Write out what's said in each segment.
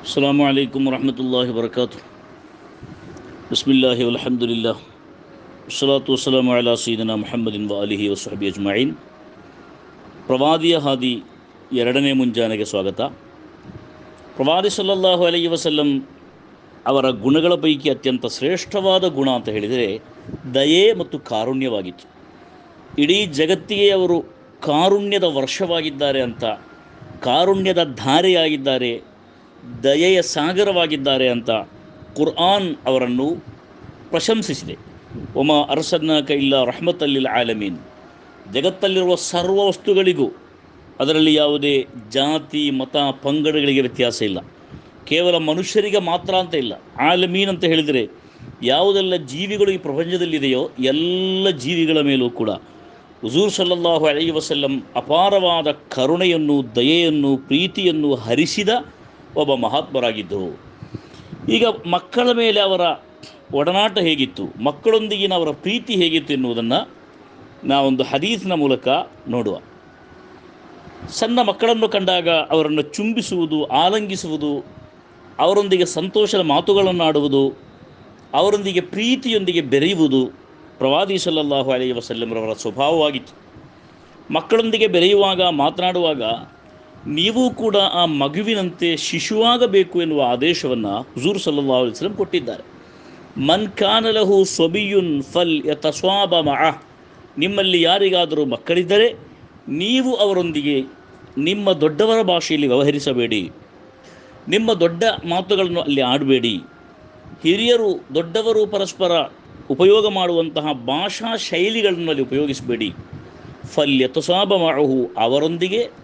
السلام عليكم ورحمة الله وبركاته بسم الله والحمد لله والصلاة والسلام على سيدنا محمد وآله وصحبه أجمعين ಪ್ರವಾದಿಯ ಹಾದಿ ಎರಡನೇ ಮುಂಜಾನೆಗೆ ಸ್ವಾಗತ ಪ್ರವಾದಿ ಸಲ್ಲಲ್ಲಾಹು ಅಲೈಹಿ ವಸಲ್ಲಂ ಅವರ ಗುಣಗಳ ಪೈಕಿ ಅತ್ಯಂತ ಶ್ರೇಷ್ಠವಾದ ಗುಣ ಅಂತ ಹೇಳಿದರೆ ದಯೆ ಮತ್ತು ಕಾರುಣ್ಯವಾಗಿತ್ತು ಇಡೀ ಜಗತ್ತಿಗೆ ಅವರು ಕಾರುಣ್ಯದ ವರ್ಷವಾಗಿದ್ದಾರೆ ಅಂತ ಕಾರುಣ್ಯದ ಧಾರೆಯಾಗಿದ್ದಾರೆ ದಯೆಯ ಸಾಗರವಾಗಿದ್ದಾರೆ ಅಂತ ಕುರ್ಆನ್ ಅವರನ್ನು ಪ್ರಶಂಸಿಸಿದೆ. ಒಮ ಅರಸನ್ನಾಕ ಇಲ್ಲ ರಹಮತಲ್ಲಿಲ್ ಆಲಮೀನ್. ಜಗತ್ತಲ್ಲಿರುವ ಸರ್ವ ವಸ್ತುಗಳಿಗೂ ಅದರಲ್ಲಿ ಯಾವುದೇ ಜಾತಿ, ಮತ, ಪಂಗಡಗಳಿಗೆ ವ್ಯತ್ಯಾಸ ಇಲ್ಲ. ಕೇವಲ ಮನುಷ್ಯರಿಗೆ ಮಾತ್ರ ಅಂತ ಇಲ್ಲ. ಆಲಮೀನ್ ಅಂತ ಹೇಳಿದರೆ ಯಾವುದೆಲ್ಲ ಜೀವಿಗಳು ಈ ಪ್ರಪಂಚದಲ್ಲಿದೆಯೋ ಎಲ್ಲ ಜೀವಿಗಳ ಮೇಲೂ ಕೂಡ. ಹುಜೂರ್ ಸಲ್ಲಲ್ಲಾಹು ಅಲೈ ವಸಲ್ಲಂ ಅಪಾರವಾದ ಕರುಣೆಯನ್ನು ದಯೆಯನ್ನು ಪ್ರೀತಿಯನ್ನು ಹರಿಸಿದ ಒಬ್ಬ ಮಹಾತ್ಮರಾಗಿದ್ದರು ಈಗ ಮಕ್ಕಳ ಮೇಲೆ ಅವರ ಒಡನಾಟ ಹೇಗಿತ್ತು, ಮಕ್ಕಳೊಂದಿಗಿನ ಅವರ ಪ್ರೀತಿ ಹೇಗಿತ್ತು ಎನ್ನುವುದನ್ನು ನಾವೊಂದು ಹದೀಸಿನ ಮೂಲಕ ನೋಡುವ. ಸಣ್ಣ ಮಕ್ಕಳನ್ನು ಕಂಡಾಗ ಅವರನ್ನು ಚುಂಬಿಸುವುದು, ಆಲಂಗಿಸುವುದು, ಅವರೊಂದಿಗೆ ಸಂತೋಷದ ಮಾತುಗಳನ್ನು ಆಡುವುದು ಅವರೊಂದಿಗೆ ಪ್ರೀತಿಯೊಂದಿಗೆ ಬೆರೆಯುವುದು ಪ್ರವಾದಿ ಸಲ್ಲಲ್ಲಾಹು ಅಲೈ ವಸಲ್ಲಂರವರ ಸ್ವಭಾವವಾಗಿತ್ತು. ಮಕ್ಕಳೊಂದಿಗೆ ಬೆರೆಯುವಾಗ, ಮಾತನಾಡುವಾಗ ನೀವು ಕೂಡ ಆ ಮಗುವಿನಂತೆ ಶಿಶುವಾಗಬೇಕು ಎನ್ನುವ ಆದೇಶವನ್ನು ಹುಜೂರ್ ಸಲ್ಲಾ ಅಲಿಸ್ಲಂ ಕೊಟ್ಟಿದ್ದಾರೆ. ಮನ್ ಕಾನಲಹು ಸೊಬಿಯುನ್ ಫಲ್ ಯತಸ್ವಾಬ ಮಹ ನಿಮ್ಮಲ್ಲಿ ಯಾರಿಗಾದರೂ ಮಕ್ಕಳಿದ್ದರೆ ನೀವು ಅವರೊಂದಿಗೆ ನಿಮ್ಮ ದೊಡ್ಡವರ ಭಾಷೆಯಲ್ಲಿ ವ್ಯವಹರಿಸಬೇಡಿ. ನಿಮ್ಮ ದೊಡ್ಡ ಮಾತುಗಳನ್ನು ಅಲ್ಲಿ ಆಡಬೇಡಿ. ಹಿರಿಯರು, ದೊಡ್ಡವರು ಪರಸ್ಪರ ಉಪಯೋಗ ಮಾಡುವಂತಹ ಭಾಷಾ ಶೈಲಿಗಳನ್ನು ಅಲ್ಲಿ ಉಪಯೋಗಿಸಬೇಡಿ. ಫಲ್ಯ ತುಸಾಬ ಮಾಡಹು ಅವರೊಂದಿಗೆ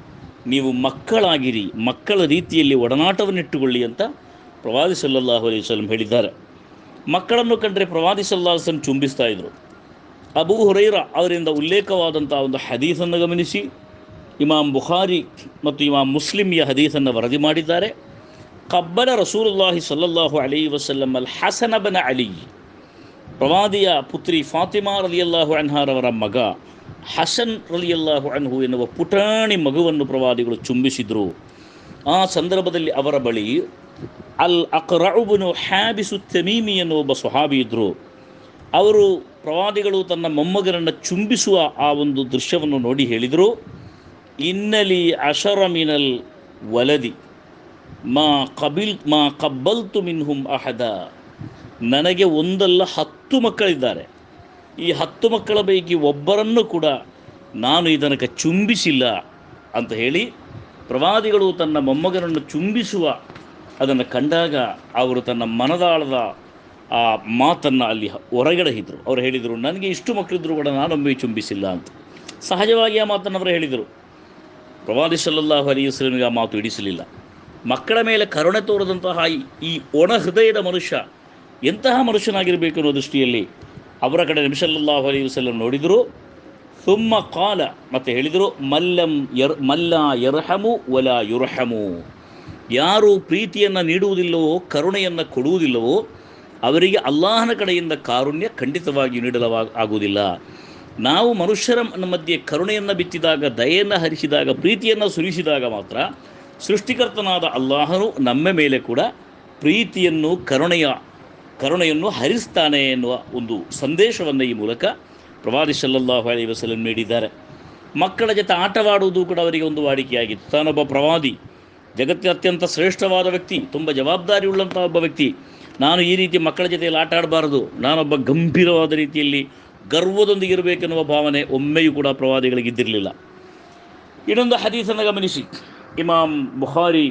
ನೀವು ಮಕ್ಕಳಾಗಿರಿ, ಮಕ್ಕಳ ರೀತಿಯಲ್ಲಿ ಒಡನಾಟವನ್ನಿಟ್ಟುಕೊಳ್ಳಿ ಅಂತ ಪ್ರವಾದಿ ಸಲ್ಲಲ್ಲಾಹು ಅಲೈಹಿ ವಸಲ್ಲಂ ಹೇಳಿದ್ದಾರೆ. ಮಕ್ಕಳನ್ನು ಕಂಡರೆ ಪ್ರವಾದಿ ಸಲ್ಲಾಹಸನ್ ಚುಂಬಿಸ್ತಾ ಇದ್ರು. ಅಬೂ ಹುರೈರ ಅವರಿಂದ ಉಲ್ಲೇಖವಾದಂಥ ಒಂದು ಹದೀಸನ್ನು ಗಮನಿಸಿ ಇಮಾಮ್ ಬುಖಾರಿ ಮತ್ತು ಇಮಾಮ್ ಮುಸ್ಲಿಂ ಈ ಹದೀಸನ್ನು ವರದಿ ಮಾಡಿದ್ದಾರೆ. ಕಬ್ಬನ ರಸೂಲುಲ್ಲಾಹಿ ಸಲ್ಲಲ್ಲಾಹು ಅಲೈ ವಸಲ್ಲಂ ಅಲ್ ಹಸನಬನ ಅಲಿ, ಪ್ರವಾದಿಯ ಪುತ್ರಿ ಫಾತಿಮಾ ರಲಿಯಲ್ಲಾಹು ಅನ್ಹಾರವರ ಮಗ ಹಸನ್ ರಲಿಯಲ್ಲಾಹು ಅನ್ಹು ಎನ್ನುವ ಪುಟಾಣಿ ಮಗುವನ್ನು ಪ್ರವಾದಿಗಳು ಚುಂಬಿಸಿದರು. ಆ ಸಂದರ್ಭದಲ್ಲಿ ಅವರ ಬಳಿ ಅಲ್ ಅಕ್ರಬನು ಹ್ಯಾಬಿಸು ತಮೀಮಿ ಎನ್ನುವ ಒಬ್ಬ ಸ್ವಹಾಬಿ ಇದ್ದರು ಅವರು ಪ್ರವಾದಿಗಳು ತನ್ನ ಮೊಮ್ಮಗನನ್ನು ಚುಂಬಿಸುವ ಆ ಒಂದು ದೃಶ್ಯವನ್ನು ನೋಡಿ ಹೇಳಿದರು. ಇನ್ನಲಿ ಅಶರಮಿನಲ್ ವಲದಿ ಮಾ ಕಬಿಲ್ ಮಾ ಕಬ್ಬಲ್ತು ಮಿನ್ಹುಂ ಅಹದ. ನನಗೆ ಒಂದಲ್ಲ ಹತ್ತು ಮಕ್ಕಳಿದ್ದಾರೆ. ಈ ಹತ್ತು ಮಕ್ಕಳ ಪೈಕಿ ಒಬ್ಬರನ್ನು ಕೂಡ ನಾನು ಇದನಕ ಚುಂಬಿಸಿಲ್ಲ ಅಂತ ಹೇಳಿ ಪ್ರವಾದಿಗಳು ತನ್ನ ಮೊಮ್ಮಗನನ್ನು ಚುಂಬಿಸುವ ಅದನ್ನು ಕಂಡಾಗ ಅವರು ತನ್ನ ಮನದಾಳದ ಆ ಮಾತನ್ನು ಅಲ್ಲಿ ಹೊರಗಡೆ ಇದ್ದರು ಅವರು ಹೇಳಿದರು, ನನಗೆ ಇಷ್ಟು ಮಕ್ಕಳಿದ್ರು ಕೂಡ ನಾನೊಮ್ಮೆ ಚುಂಬಿಸಿಲ್ಲ ಅಂತ. ಸಹಜವಾಗಿ ಆ ಮಾತನ್ನು ಅವರು ಹೇಳಿದರು. ಪ್ರವಾದಿ ಸಲ್ಲಲ್ಲಾಹು ಅಲಿ ವಸಲಮಿಗೆ ಆ ಮಾತು ಇಡಿಸಲಿಲ್ಲ ಮಕ್ಕಳ ಮೇಲೆ ಕರುಣೆ ತೋರದಂತಹ ಈ ಒಣ ಹೃದಯದ ಮನುಷ್ಯ ಎಂತಹ ಮನುಷ್ಯನಾಗಿರಬೇಕು ಅನ್ನೋ ದೃಷ್ಟಿಯಲ್ಲಿ ಅವರ ಕಡೆ ನಬಿಸಲ್ಲಾಹು ಅಲಿ ವಸಲ್ಲಂ ನೋಡಿದರು. ಸುಮ್ಮ ಕಾಲ, ಮತ್ತು ಹೇಳಿದರು, ಮಲ್ಲಂ ಯರ್, ಮಲ್ಲ ಯರ್ಹಮು ವಲ ಯುರ್ಹಮು. ಯಾರು ಪ್ರೀತಿಯನ್ನು ನೀಡುವುದಿಲ್ಲವೋ, ಕರುಣೆಯನ್ನು ಕೊಡುವುದಿಲ್ಲವೋ, ಅವರಿಗೆ ಅಲ್ಲಾಹನ ಕಡೆಯಿಂದ ಕಾರುಣ್ಯ ಖಂಡಿತವಾಗಿ ನೀಡಲವ, ಆಗುವುದಿಲ್ಲ. ನಾವು ಮನುಷ್ಯರ ಮಧ್ಯೆ ಕರುಣೆಯನ್ನು ಬಿತ್ತಿದಾಗ, ದಯೆಯನ್ನು ಹರಿಸಿದಾಗ, ಪ್ರೀತಿಯನ್ನು ಸುರಿಸಿದಾಗ ಮಾತ್ರ ಸೃಷ್ಟಿಕರ್ತನಾದ ಅಲ್ಲಾಹನು ನಮ್ಮ ಮೇಲೆ ಕೂಡ ಪ್ರೀತಿಯನ್ನು, ಕರುಣೆಯ ಕರುಣೆಯನ್ನು ಹರಿಸ್ತಾನೆ ಎನ್ನುವ ಒಂದು ಸಂದೇಶವನ್ನು ಈ ಮೂಲಕ ಪ್ರವಾದಿ ಸಲ್ಲಲ್ಲಾಹು ಅಲೈ ವಸಲಂ ನೀಡಿದ್ದಾರೆ. ಮಕ್ಕಳ ಜೊತೆ ಆಟವಾಡುವುದು ಕೂಡ ಅವರಿಗೆ ಒಂದು ವಾಡಿಕೆಯಾಗಿತ್ತು. ತಾನೊಬ್ಬ ಪ್ರವಾದಿ, ಜಗತ್ತಿನ ಅತ್ಯಂತ ಶ್ರೇಷ್ಠವಾದ ವ್ಯಕ್ತಿ, ತುಂಬ ಜವಾಬ್ದಾರಿ ಉಳ್ಳಂಥ ಒಬ್ಬ ವ್ಯಕ್ತಿ. ನಾನು ಈ ರೀತಿ ಮಕ್ಕಳ ಜೊತೆಯಲ್ಲಿ ಆಟ ಆಡಬಾರದು. ನಾನೊಬ್ಬ ಗಂಭೀರವಾದ ರೀತಿಯಲ್ಲಿ ಗರ್ವದೊಂದಿಗೆ ಇರಬೇಕೆನ್ನುವ ಭಾವನೆ ಒಮ್ಮೆಯೂ ಕೂಡ ಪ್ರವಾದಿಗಳಿಗಿದ್ದಿರಲಿಲ್ಲ ಇನ್ನೊಂದು ಹದೀಸನ್ನು ಗಮನಿಸಿ. ಇಮಾಮ್ ಬುಖಾರಿ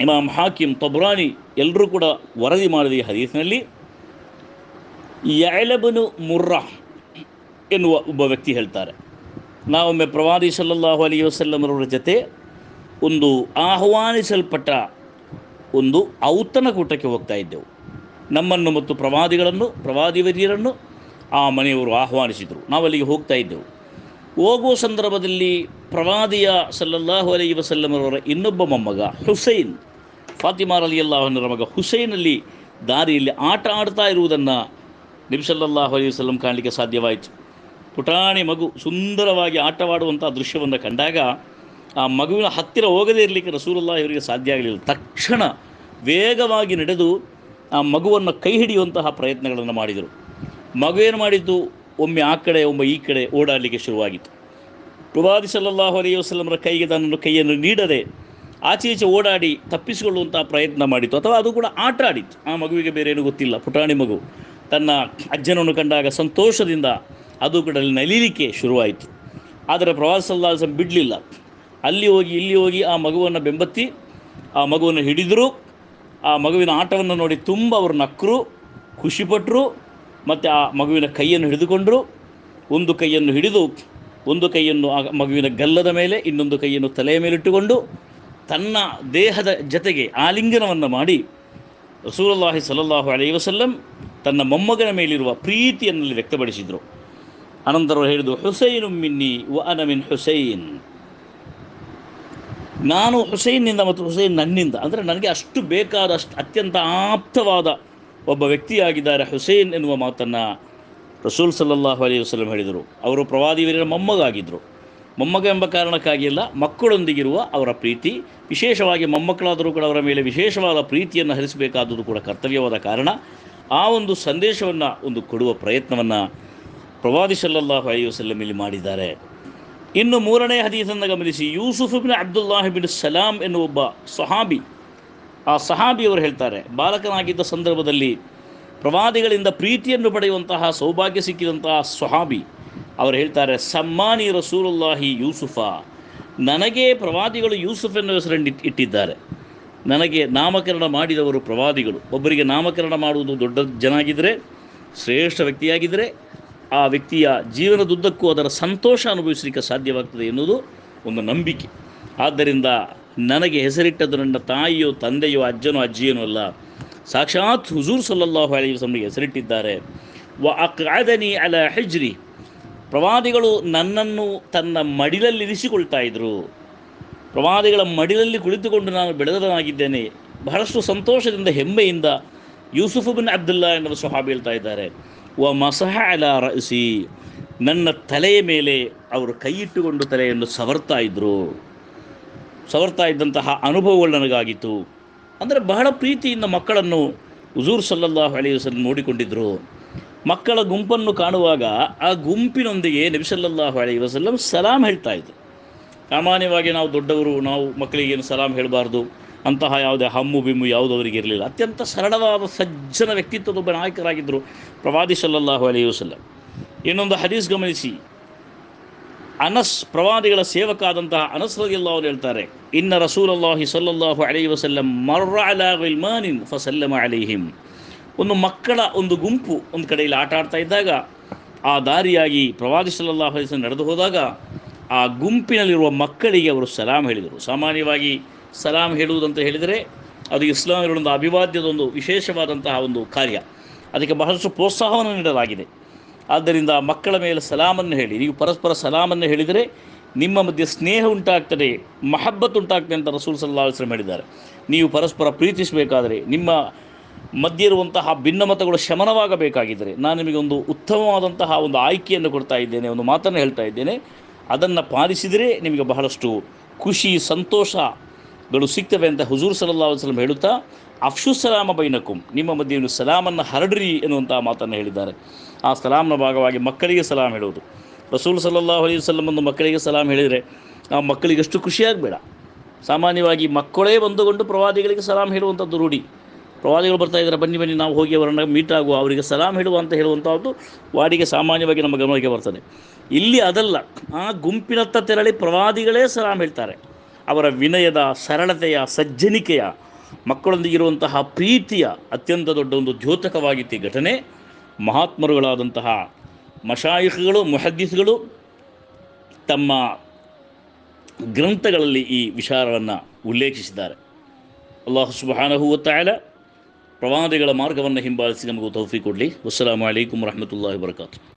ಇಮಾಮ್ ಹಾಕಿಮ್ ತಬ್ರಾನಿ ಎಲ್ಲರೂ ಕೂಡ ವರದಿ ಮಾಡಿದ ಈ ಹದೀಸಿನಲ್ಲಿ, ಯಲಬನು ಮುರ್ರಾ ಎನ್ನುವ ಒಬ್ಬ ವ್ಯಕ್ತಿ ಹೇಳ್ತಾರೆ. ನಾವೊಮ್ಮೆ ಪ್ರವಾದಿ ಸಲ್ಲಲ್ಲಾಹು ಅಲಿ ವಸಲ್ಲಮರವರ ಜೊತೆ ಒಂದು ಆಹ್ವಾನಿಸಲ್ಪಟ್ಟ ಒಂದು ಔತಣಕೂಟಕ್ಕೆ ಹೋಗ್ತಾ ಇದ್ದೆವು. ನಮ್ಮನ್ನು ಮತ್ತು ಪ್ರವಾದಿಗಳನ್ನು ಪ್ರವಾದಿವರಿಯರನ್ನು ಆ ಮನೆಯವರು ಆಹ್ವಾನಿಸಿದರು. ನಾವು ಅಲ್ಲಿಗೆ ಹೋಗ್ತಾ ಇದ್ದೆವು. ಹೋಗುವ ಸಂದರ್ಭದಲ್ಲಿ ಪ್ರವಾದಿಯ ಸಲ್ಲಲ್ಲಾಹು ಅಲೈ ವಸಲ್ಲಮರವರ ಇನ್ನೊಬ್ಬ ಮೊಮ್ಮಗ ಹುಸೈನ್. ಫಾತಿಮಾರ್ ಅಲಿ ಅಲ್ಲಾಹನರ ಮಗ ಹುಸೈನಲ್ಲಿ ದಾರಿಯಲ್ಲಿ ಆಟ ಆಡ್ತಾ ಇರುವುದನ್ನು ನಿಮ್ಸಲ್ಲಾಹು ಅಲೈ ವಸಲ್ಲಂ ಕಾಣಲಿಕ್ಕೆ ಸಾಧ್ಯವಾಯಿತು. ಪುಟಾಣಿ ಮಗು ಸುಂದರವಾಗಿ ಆಟವಾಡುವಂಥ ದೃಶ್ಯವನ್ನು ಕಂಡಾಗ ಆ ಮಗುವಿನ ಹತ್ತಿರ ಹೋಗದೇ ಇರಲಿಕ್ಕೆ ರಸೂಲಲ್ಲಾಹ ಇವರಿಗೆ ಸಾಧ್ಯ ಆಗಲಿಲ್ಲ. ತಕ್ಷಣ ವೇಗವಾಗಿ ನಡೆದು ಆ ಮಗುವನ್ನು ಕೈ ಹಿಡಿಯುವಂತಹ ಪ್ರಯತ್ನಗಳನ್ನು ಮಾಡಿದರು. ಮಗು ಏನು ಮಾಡಿದ್ದು? ಒಮ್ಮೆ ಆ ಕಡೆ, ಒಮ್ಮೆ ಈ ಕಡೆ ಓಡಾಡಲಿಕ್ಕೆ ಶುರುವಾಗಿತ್ತು. ಪ್ರವಾದಿ ಸಲ್ಲಲ್ಲಾಹು ಅಲೈಹಿ ವಸ್ಲಮರ ಕೈಗೆ ತನ್ನನ್ನು ಕೈಯನ್ನು ನೀಡದೆ ಆಚೆ ಈಚೆ ಓಡಾಡಿ ತಪ್ಪಿಸಿಕೊಳ್ಳುವಂಥ ಪ್ರಯತ್ನ ಮಾಡಿತ್ತು. ಅಥವಾ ಅದು ಕೂಡ ಆಟ ಆಡಿತ್ತು. ಆ ಮಗುವಿಗೆ ಬೇರೆ ಏನೂ ಗೊತ್ತಿಲ್ಲ. ಪುಟಾಣಿ ಮಗು ತನ್ನ ಅಜ್ಜನನ್ನು ಕಂಡಾಗ ಸಂತೋಷದಿಂದ ಅದು ಕೂಡ ಅಲ್ಲಿ ನಲಿಲಿಕ್ಕೆ ಶುರುವಾಯಿತು. ಆದರೆ ಪ್ರವಾಸ ಸಲ್ಲಾಸಂ ಬಿಡಲಿಲ್ಲ. ಅಲ್ಲಿ ಹೋಗಿ, ಇಲ್ಲಿ ಹೋಗಿ ಆ ಮಗುವನ್ನು ಬೆಂಬತ್ತಿ, ಆ ಮಗುವನ್ನು ಹಿಡಿದರು. ಆ ಮಗುವಿನ ಆಟವನ್ನು ನೋಡಿ ತುಂಬ ಅವರು ನಕ್ಕರು ಖುಷಿಪಟ್ಟರು ಮತ್ತು ಆ ಮಗುವಿನ ಕೈಯನ್ನು ಹಿಡಿದುಕೊಂಡರು, ಒಂದು ಕೈಯನ್ನು ಹಿಡಿದು, ಒಂದು ಕೈಯನ್ನು ಆ ಮಗುವಿನ ಗಲ್ಲದ ಮೇಲೆ, ಇನ್ನೊಂದು ಕೈಯನ್ನು ತಲೆಯ ಮೇಲಿಟ್ಟುಕೊಂಡು ತನ್ನ ದೇಹದ ಜತೆಗೆ ಆಲಿಂಗನವನ್ನು ಮಾಡಿ ರಸೂಲಲ್ಲಾಹಿ ಸಲ್ಲಲ್ಲಾಹು ಅಲೈ ವಸಲ್ಲಂ ತನ್ನ ಮೊಮ್ಮಗನ ಮೇಲಿರುವ ಪ್ರೀತಿಯನ್ನಲ್ಲಿ ವ್ಯಕ್ತಪಡಿಸಿದರು. ಅನಂತರ ಹೇಳಿದು ಹುಸೈನು ಮಿನ್ನಿ ವ ಅನಮಿನ್ ಹುಸೈನ್. ನಾನು ಹುಸೈನ್ನಿಂದ ಮತ್ತು ಹುಸೈನ್ ನನ್ನಿಂದ. ಅಂದರೆ ನನಗೆ ಅಷ್ಟು ಬೇಕಾದ ಅಷ್ಟು ಅತ್ಯಂತ ಆಪ್ತವಾದ ಒಬ್ಬ ವ್ಯಕ್ತಿಯಾಗಿದ್ದಾರೆ ಹುಸೇನ್ ಎನ್ನುವ ಮಾತನ್ನು ರಸೂಲ್ ಸಲ್ಲಲ್ಲಾಹು ಅಲಿ ವಸಲ್ಲಂ ಹೇಳಿದರು. ಅವರು ಪ್ರವಾದಿವೀರರ ಮೊಮ್ಮಗಾಗಿದ್ದರು. ಮೊಮ್ಮಗ ಎಂಬ ಕಾರಣಕ್ಕಾಗಿ ಅಲ್ಲ, ಮಕ್ಕಳೊಂದಿಗಿರುವ ಅವರ ಪ್ರೀತಿ, ವಿಶೇಷವಾಗಿ ಮೊಮ್ಮಕ್ಕಳಾದರೂ ಕೂಡ ಅವರ ಮೇಲೆ ವಿಶೇಷವಾದ ಪ್ರೀತಿಯನ್ನು ಹರಿಸಬೇಕಾದುದು ಕೂಡ ಕರ್ತವ್ಯವಾದ ಕಾರಣ ಆ ಒಂದು ಸಂದೇಶವನ್ನು ಒಂದು ಕೊಡುವ ಪ್ರಯತ್ನವನ್ನು ಪ್ರವಾದಿ ಸಲ್ಲಲ್ಲಾಹು ಅಲಿ ವಸಲ್ಲಂ ಇಲ್ಲಿ ಮಾಡಿದ್ದಾರೆ. ಇನ್ನು ಮೂರನೇ ಹದೀಸನ್ನು ಗಮನಿಸಿ, Yusuf bin Abdullah bin Salam ಎನ್ನುವ ಒಬ್ಬ ಸಹಾಬಿ ಆ ಸಹಾಬಿಯವರು ಹೇಳ್ತಾರೆ, ಬಾಲಕನಾಗಿದ್ದ ಸಂದರ್ಭದಲ್ಲಿ ಪ್ರವಾದಿಗಳಿಂದ ಪ್ರೀತಿಯನ್ನು ಪಡೆಯುವಂತಹ, ಸೌಭಾಗ್ಯ ಸಿಕ್ಕಿದಂತಹ ಸ್ವಹಾಬಿ ಅವರು ಹೇಳ್ತಾರೆ, ಸಮ್ಮಾನಿ ರಸೂಲುಲ್ಲಾಹಿ ಯೂಸುಫ, ನನಗೆ ಪ್ರವಾದಿಗಳು ಯೂಸುಫ್ ಎನ್ನುವ ಹೆಸರನ್ನು ಇಟ್ಟಿದ್ದಾರೆ. ನನಗೆ ನಾಮಕರಣ ಮಾಡಿದವರು ಪ್ರವಾದಿಗಳು. ಒಬ್ಬರಿಗೆ ನಾಮಕರಣ ಮಾಡುವುದು ದೊಡ್ಡ ಜನಾಗಿದ್ದರೆ ಶ್ರೇಷ್ಠ ವ್ಯಕ್ತಿಯಾಗಿದ್ದರೆ ಆ ವ್ಯಕ್ತಿಯ ಜೀವನದುದ್ದಕ್ಕೂ ಅದರ ಸಂತೋಷ ಅನುಭವಿಸಲಿಕ್ಕೆ ಸಾಧ್ಯವಾಗ್ತದೆ ಎನ್ನುವುದು ಒಂದು ನಂಬಿಕೆ. ಆದ್ದರಿಂದ ನನಗೆ ಹೆಸರಿಟ್ಟದ್ದು ನನ್ನ ತಾಯಿಯೋ, ತಂದೆಯೋ, ಅಜ್ಜನೋ ಅಜ್ಜಿಯೂ ಅಲ್ಲ. ಸಾಕ್ಷಾತ್ ಹುಜೂರ್ ಸಲ್ಲಲ್ಲಾಹು ಅಲಿ ಹೆಸರಿಟ್ಟಿದ್ದಾರೆ. ವ ಅಕಾದನಿ ಅಲ ಹೆಜ್ರಿ. ಪ್ರವಾದಿಗಳು ನನ್ನನ್ನು ತನ್ನ ಮಡಿಲಲ್ಲಿ ಇರಿಸಿಕೊಳ್ತಾ ಇದ್ದರು ಪ್ರವಾದಿಗಳ ಮಡಿಲಲ್ಲಿ ಕುಳಿತುಕೊಂಡು ನಾನು ಬೆಳೆದವನಾಗಿದ್ದೇನೆ. ಬಹಳಷ್ಟು ಸಂತೋಷದಿಂದ, ಹೆಮ್ಮೆಯಿಂದ ಯೂಸುಫ್ ಬಿನ್ ಅಬ್ದುಲ್ಲಾ ಎನ್ನುವ ಸ್ವಹಾಬಿ ಹೇಳ್ತಾ ಇದ್ದಾರೆ. ವ ಮಸಹ ಅಲ ರಸಿ ನನ್ನ ತಲೆಯ ಮೇಲೆ ಅವರು ಕೈ ಇಟ್ಟುಕೊಂಡು ತಲೆಯನ್ನು ಸವರ್ತಾ ಇದ್ದರು ಸವರ್ತಾ ಇದ್ದಂತಹ ಅನುಭವಗಳು ನನಗಾಗಿತ್ತು. ಅಂದರೆ ಬಹಳ ಪ್ರೀತಿಯಿಂದ ಮಕ್ಕಳನ್ನು ಹುಜೂರ್ ಸಲ್ಲಲ್ಲಾಹು ವಸಲ್ಲಂ ನೋಡಿಕೊಂಡಿದ್ದರು ಮಕ್ಕಳ ಗುಂಪನ್ನು ಕಾಣುವಾಗ ಆ ಗುಂಪಿನೊಂದಿಗೆ ನಬಿಸಲ್ಲಾಹ್ ಅಲೈಹಿ ವಸಲ್ಲಂ ಸಲಾಂ ಹೇಳ್ತಾ ಇದ್ದರು ಸಾಮಾನ್ಯವಾಗಿ ನಾವು ದೊಡ್ಡವರು, ನಾವು ಮಕ್ಕಳಿಗೆ ಏನು ಸಲಾಂ ಹೇಳಬಾರ್ದು, ಅಂತಹ ಯಾವುದೇ ಹಮ್ಮು ಬಿಮ್ಮು ಯಾವುದು ಅವರಿಗೆ ಇರಲಿಲ್ಲ. ಅತ್ಯಂತ ಸರಳವಾದ ಸಜ್ಜನ ವ್ಯಕ್ತಿತ್ವದ ಒಬ್ಬ ನಾಯಕರಾಗಿದ್ದರು ಪ್ರವಾದಿ ಸಲ್ಲಲ್ಲಾಹು ಅಲೈಹಿ ವಸಲ್ಲಂ. ಇನ್ನೊಂದು ಹದೀಸ್ ಗಮನಿಸಿ. ಅನಸ್ ಪ್ರವಾದಿಗಳ ಸೇವಕಾದಂತಹ ಅನಸ್ ರದಿಯಲ್ಲಾಹು ಅವರು ಹೇಳ್ತಾರೆ, ಇನ್ನ ರಸೂಲಲ್ಲಾಹಿ ಸಲ್ಲಲ್ಲಾಹು ಅಲೈಹಿ ವಸಲ್ಲಂ ಮರ್ರ ಅಲಾ ವಿಲ್ಮಾನಿನ್ ಫಸಲ್ಲಮ ಅಲಿಹಿಂ ಒಂದು ಮಕ್ಕಳ ಒಂದು ಗುಂಪು ಒಂದು ಕಡೆಯಲ್ಲಿ ಆಟ ಆಡ್ತಾ ಇದ್ದಾಗ, ಆ ದಾರಿಯಾಗಿ ಪ್ರವಾದಿ ಸಲ್ಲಲ್ಲಾಹು ಅಲೈಸ್ ನಡೆದು ಹೋದಾಗ, ಆ ಗುಂಪಿನಲ್ಲಿರುವ ಮಕ್ಕಳಿಗೆ ಅವರು ಸಲಾಂ ಹೇಳಿದರು. ಸಾಮಾನ್ಯವಾಗಿ ಸಲಾಂ ಹೇಳುವುದಂತ ಹೇಳಿದರೆ, ಅದು ಇಸ್ಲಾಮಿನ ಒಂದು ಅಭಿವಾದ್ಯದ ಒಂದು ವಿಶೇಷವಾದಂತಹ ಒಂದು ಕಾರ್ಯ. ಅದಕ್ಕೆ ಬಹಳಷ್ಟು ಪ್ರೋತ್ಸಾಹವನ್ನು ನೀಡಲಾಗಿದೆ. ಆದ್ದರಿಂದ ಮಕ್ಕಳ ಮೇಲೆ ಸಲಾಮನ್ನು ಹೇಳಿ, ನೀವು ಪರಸ್ಪರ ಸಲಾಮನ್ನು ಹೇಳಿದರೆ ನಿಮ್ಮ ಮಧ್ಯೆ ಸ್ನೇಹ ಉಂಟಾಗ್ತದೆ, ಮಹಬ್ಬತ್ ಉಂಟಾಗ್ತದೆ ಅಂತ ರಸೂಲ್ ಸಲ್ಲಾ ವಸಲಂ ಹೇಳಿದ್ದಾರೆ. ನೀವು ಪರಸ್ಪರ ಪ್ರೀತಿಸಬೇಕಾದರೆ, ನಿಮ್ಮ ಮಧ್ಯ ಇರುವಂತಹ ಭಿನ್ನಮತಗಳು ಶಮನವಾಗಬೇಕಾಗಿದ್ದರೆ, ನಾನು ನಿಮಗೆ ಒಂದು ಉತ್ತಮವಾದಂತಹ ಒಂದು ಆಯ್ಕೆಯನ್ನು ಕೊಡ್ತಾ ಇದ್ದೇನೆ, ಒಂದು ಮಾತನ್ನು ಹೇಳ್ತಾ ಇದ್ದೇನೆ. ಅದನ್ನು ಪಾಲಿಸಿದರೆ ನಿಮಗೆ ಬಹಳಷ್ಟು ಖುಷಿ ಸಂತೋಷಗಳು ಸಿಗ್ತವೆ ಅಂತ ಹುಜೂರ್ ಸಲ್ಲಾ ವಸಲಂ ಹೇಳುತ್ತಾ ಅಫ್ಷು ಸಲಾಮ ಬೈನಕುಂ ನಿಮ್ಮ ಮಧ್ಯೆ ಸಲಾಮನ್ನು ಹರಡ್ರಿ ಎನ್ನುವಂಥ ಮಾತನ್ನು ಹೇಳಿದ್ದಾರೆ. ಆ ಸಲಾಮ್ನ ಭಾಗವಾಗಿ ಮಕ್ಕಳಿಗೆ ಸಲಾಮ್ ಹೇಳುವುದು. ರಸೂಲ್ ಸಲ್ಲಲ್ಲಾಹು ಅಲೈಹಿ ವಸಲ್ಲಂ ಒಂದು ಮಕ್ಕಳಿಗೆ ಸಲಾಮ್ ಹೇಳಿದರೆ, ಆ ಮಕ್ಕಳಿಗೆ ಅಷ್ಟು ಖುಷಿಯಾಗಬೇಡ ಸಾಮಾನ್ಯವಾಗಿ ಮಕ್ಕಳೇ ಬಂದುಕೊಂಡು ಪ್ರವಾದಿಗಳಿಗೆ ಸಲಾಮ್ ಹೇಳುವಂಥದ್ದು ರೂಢಿ. ಪ್ರವಾದಿಗಳು ಬರ್ತಾ ಇದ್ದಾರೆ, ಬನ್ನಿ ಬನ್ನಿ, ನಾವು ಹೋಗಿ ಅವರನ್ನು ಮೀಟ್ ಆಗುವ, ಅವರಿಗೆ ಸಲಾಮ್ ಹೇಳುವ ಅಂತ ಹೇಳುವಂಥದ್ದು ವಾಡಿಗೆ ಸಾಮಾನ್ಯವಾಗಿ ನಮ್ಮ ಗಮನಕ್ಕೆ ಬರ್ತದೆ. ಇಲ್ಲಿ ಅದಲ್ಲ, ಆ ಗುಂಪಿನತ್ತ ತೆರಳಿ ಪ್ರವಾದಿಗಳೇ ಸಲಾಮ್ ಹೇಳ್ತಾರೆ. ಅವರ ವಿನಯದ ಸರಳತೆಯ ಸಜ್ಜನಿಕೆಯ ಮಕ್ಕಳೊಂದಿಗಿರುವಂತಹ ಪ್ರೀತಿಯ ಅತ್ಯಂತ ದೊಡ್ಡ ಒಂದು ದ್ಯೋತಕವಾಗಿತ್ತು ಈ ಘಟನೆ. ಮಹಾತ್ಮರುಗಳಾದಂತಹ ಮಶಾಯಿಖ್ಗಳು, ಮೊಹದ್ದೀಸ್ಗಳು ತಮ್ಮ ಗ್ರಂಥಗಳಲ್ಲಿ ಈ ವಿಚಾರವನ್ನು ಉಲ್ಲೇಖಿಸಿದ್ದಾರೆ. ಅಲ್ಲಾಹು ಸುಬಹಾನಹು ತಾಲ ಪ್ರವಾದಿಗಳ ಮಾರ್ಗವನ್ನು ಹಿಂಬಾಲಿಸಿ ನಮಗೂ ತೌಫಿ ಕೊಡಲಿ. ವಸ್ಸಲಾಮು ಅಲೈಕುಮ್ ರಹಮತುಲ್ಲಾಹಿ ವಬರಕಾತು.